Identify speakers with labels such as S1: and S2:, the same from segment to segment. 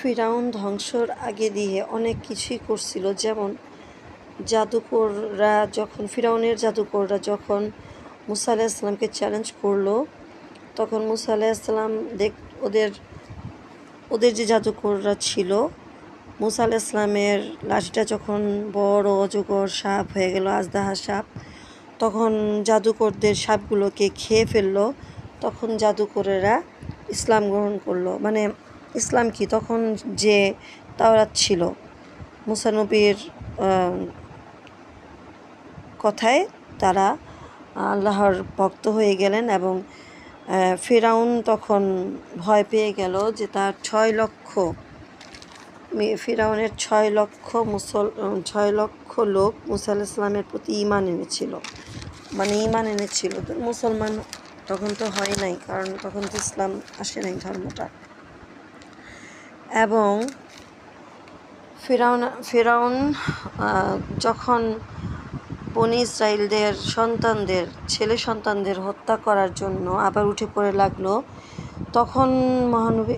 S1: ফিরাউন ধ্বংসর আগে দিয়ে অনেক কিছুই করছিল। যেমন, জাদুকররা যখন, ফিরাউনের জাদুকররা যখন মুসা আলাহিসাল্লামকে চ্যালেঞ্জ করল, তখন মুসা আলাহিসাল্লাম দেখ, ওদের ওদের যে জাদুকররা ছিল, মুসা আলাহিসাল্লামের লাঠিটা যখন বড় অজগর সাপ হয়ে গেল আজদাহা সাপ, তখন জাদুকরদের সাপগুলোকে খেয়ে ফেলল, তখন জাদুকরেরা ইসলাম গ্রহণ করল। মানে ইসলাম কি? তখন যে তাওরাত ছিল মুসানবীর কথায় তারা আল্লাহর ভক্ত হয়ে গেলেন এবং ফেরাউন তখন ভয় পেয়ে গেল যে তার ছয় লক্ষ ফিরাউনের ছয় লক্ষ মুসল, ছয় লক্ষ লোক মুসা আলাহিস ইসলামের প্রতি ইমান এনেছিল। মানে ইমান এনেছিল। মুসলমান তখন তো হয় নাই, কারণ তখন তো ইসলাম আসে নাই ধর্মটা। এবং ফেরাউন ফেরাউন যখন বনি ইসরায়েলদের সন্তানদের, ছেলে সন্তানদের হত্যা করার জন্য আবার উঠে পড়ে লাগল, তখন মহানবী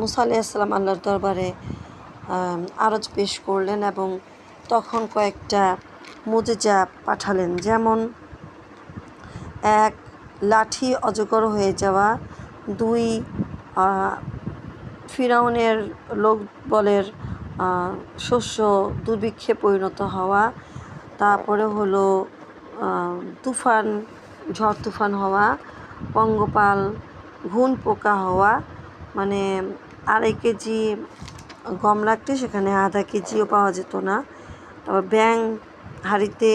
S1: মুসা আলাইসাল্লাম আল্লাহর দরবারে আরজ পেশ করলেন এবং তখন কয়েকটা মুজেজা পাঠালেন। যেমন এক, লাঠি অজগর হয়ে যাওয়া, দুই ফিরাউনের লোক বলের শস্য দুর্ভিক্ষে পরিণত হওয়া, তারপরে হলো তুফান, ঝড় তুফান হওয়া, পঙ্গপাল, ঘুন পোকা হওয়া মানে আড়াই কেজি গম লাগতে সেখানে আধা কেজিও পাওয়া যেত না। তারপর ব্যাং হাঁড়িতে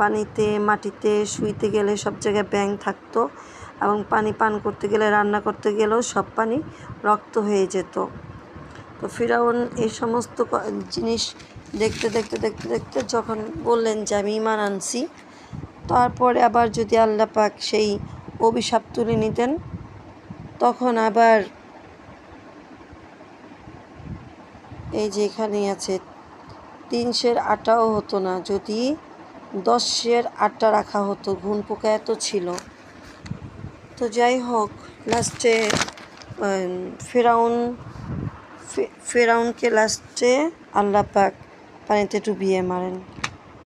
S1: পানিতে, মাটিতে শুইতে গেলে সব জায়গায় ব্যাং থাকতো। এবং পানি পান করতে গেলে, রান্না করতে গেলেও সব পানি রক্ত হয়ে যেত। তো ফিরাউন এই সমস্ত জিনিস দেখতে দেখতে দেখতে দেখতে যখন বললেন যে আমি ইমান আনছি, তারপরে আবার যদি আল্লাহ পাক সেই অভিশাপ তুলে নিতেন, তখন আবার এই যে এখানেই আছে, তিনশের আটাও হতো না, যদি দশের আটটা রাখা হতো ঘুন পোকা এত ছিল। তো যাই হোক লাস্টে ফেরাউন ফেরাউনকে লাস্টে আল্লাহ পাক পানিতে ডুবিয়ে মারেন।